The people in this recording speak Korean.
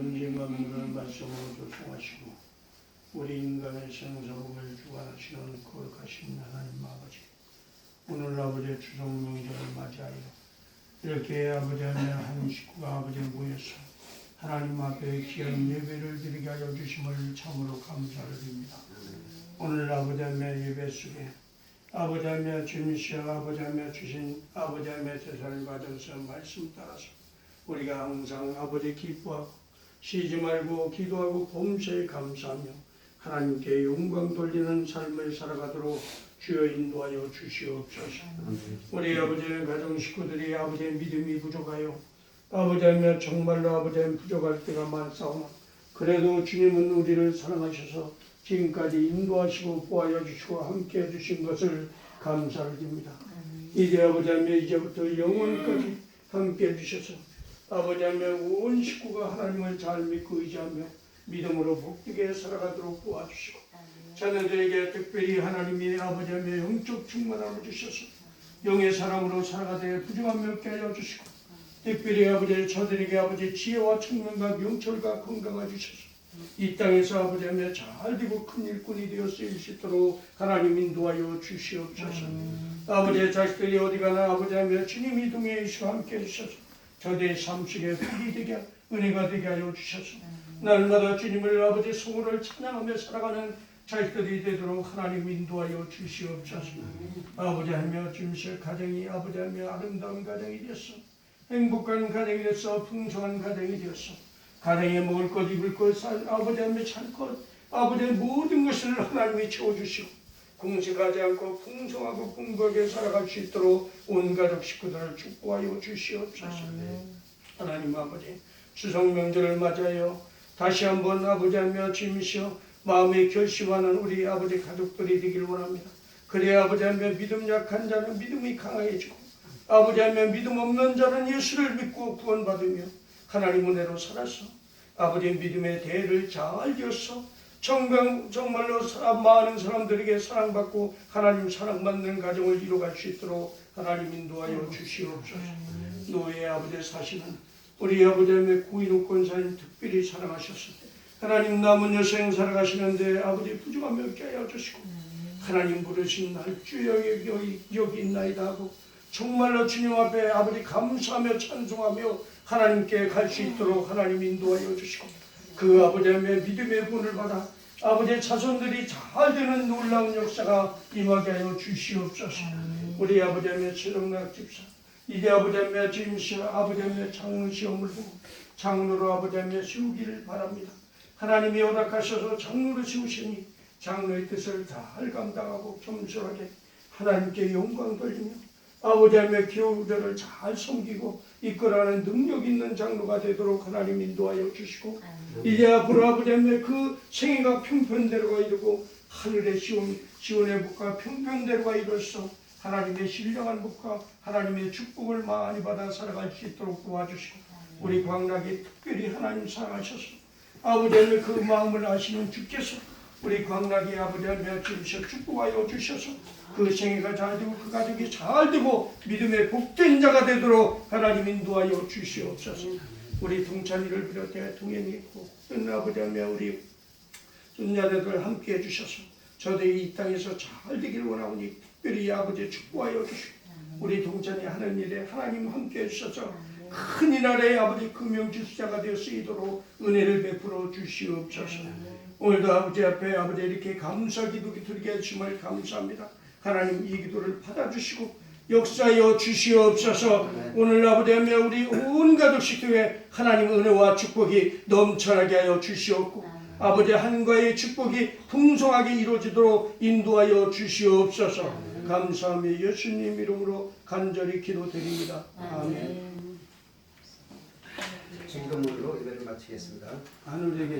존재가 물을 말씀으로 조성하시고 우리 인간의 생사복을 주관하시는 거룩하신 하나님 아버지 오늘 아버지의 추석 명절을 맞이하여 이렇게 아버지 하나님 한 식구가 아버지 모여서 하나님 앞에 귀한 예배를 드리게 하여 주심을 참으로 감사를 드립니다. 오늘 아버지 하나님 예배 속에 아버지 하나님 주님이시여 아버지 하나님 주신 아버지 하나님의 제사를 받아서 말씀 따라서 우리가 항상 아버지 기뻐하고 쉬지 말고 기도하고 범사에 감사하며 하나님께 영광 돌리는 삶을 살아가도록 주여 인도하여 주시옵소서. 우리 아버지의 가정 식구들이 아버지의 믿음이 부족하여 아버지하며 정말로 아버지의 부족할 때가 많사오나 그래도 주님은 우리를 사랑하셔서 지금까지 인도하시고 보하여 주시고 함께 해주신 것을 감사를 드립니다. 이제 아버지하며 이제부터 영원까지 함께 해주셔서 아버지하며 온 식구가 하나님을 잘 믿고 의지하며 믿음으로 복되게 살아가도록 도와주시고 자녀들에게 특별히 하나님이 아버지하며 영적 충만함을 주셔서 영의 사람으로 살아가되 부정함이 없게 하여 주시고 특별히 아버지 저들에게 아버지 지혜와 청명과 명철과 건강을 주셔서 이 땅에서 아버지하며 잘 되고 큰 일꾼이 되어 쓰일 수 있도록 하나님 인도하여 주시옵소서. 아버지의 자식들이 어디 가나 아버지하며 주님이 동행해 주시고 함께 해주셔서 저들의 삶 속에 복이 되게 은혜가 되게 하여 주셔서 날마다 주님을 아버지 성호를 찬양하며 살아가는 자식들이 되도록 하나님 인도하여 주시옵소서. 아버지 하며 주님실 가정이 아버지 하며 아름다운 가정이 되었어 행복한 가정이 되었어 풍성한 가정이 되었어 가정에 먹을 것 입을 것 살, 아버지 하며 살것 아버지의 모든 것을 하나님이 채워주시고 공식하지 않고 풍성하고 풍부하게 살아갈 수 있도록 온 가족 식구들을 축복하여 주시옵소서. 하나님 아버지 추석 명절을 맞아요 다시 한번 아버지 하며 주님이시여 마음에 결심하는 우리 아버지 가족들이 되길 원합니다. 그래야 아버지 하며 믿음 약한 자는 믿음이 강해지고 아버지 하며 믿음 없는 자는 예수를 믿고 구원받으며 하나님 은혜로 살아서 아버지 믿음의 대를 잘 이어서 정말, 정말로 사람, 많은 사람들에게 사랑받고 하나님 사랑받는 가정을 이루어갈 수 있도록 하나님 인도하여 주시옵소서. 노예 아버지 사시는 우리 아버지의 구인호 권사님 특별히 사랑하셨을 때 하나님 남은 여생 살아가시는데 아버지 없게 하여 주시고 하나님 부르신 날 주여 여기, 여기, 있나이다 하고 정말로 주님 앞에 아버지 감사하며 찬송하며 하나님께 갈 수 있도록 하나님 인도하여 주시고 그 아버지의 믿음의 분을 받아 아버지의 자손들이 잘 되는 놀라운 역사가 임하게 하여 주시옵소서. 우리 아버지의 최동락 집사 이제 아버지의 주임시 아버지의 장로 시험을 보고 장로로 아버지의 세우기를 바랍니다. 하나님이 허락하셔서 장로를 세우시니 장로의 뜻을 잘 감당하고 겸손하게 하나님께 영광 돌리며 아버지의 교우들을 잘 섬기고 이끌어가는 능력 있는 장로가 되도록 하나님 인도하여 주시고 이제 앞으로 아버지의 그 생애가 평편대로가 이루고 하늘의 시온, 시온의 복과 평편대로가 이루어서 하나님의 신령한 복과 하나님의 축복을 많이 받아 살아갈 수 있도록 도와주시고 우리 광락이 특별히 하나님 사랑하셔서 아버지의 그 마음을 아시는 주께서 우리 광락이 아버지의 주셔 축복하여 주셔서 그 생애가 잘 되고 그 가족이 잘 되고 믿음의 복된 자가 되도록 하나님 인도하여 주시옵소서. 우리 동찬이를 비롯해 동행이 있고 은 아버지며 우리 손자들을 함께 해주셔서 저들이 이 땅에서 잘 되길 원하오니 특별히 아버지 축복하여 주시고 우리 동찬이 하는 일에 하나님 함께 해주셔서 큰 이날에 아버지 금명지수자가 되어 쓰이도록 은혜를 베풀어 주시옵소서. 오늘도 아버지 앞에 아버지 이렇게 감사 기도 드리게 해주심을 감사합니다. 하나님 이 기도를 받아주시고 역사여 주시옵소서 오늘 아버지며 우리 온 가족 식구에 하나님 은혜와 축복이 넘쳐나게 하여 주시옵고 아버지 한가의 축복이 풍성하게 이루어지도록 인도하여 주시옵소서. 감사하며 예수님 이름으로 간절히 기도드립니다. 아멘. 증거물로 예배를 마치겠습니다. 하늘에게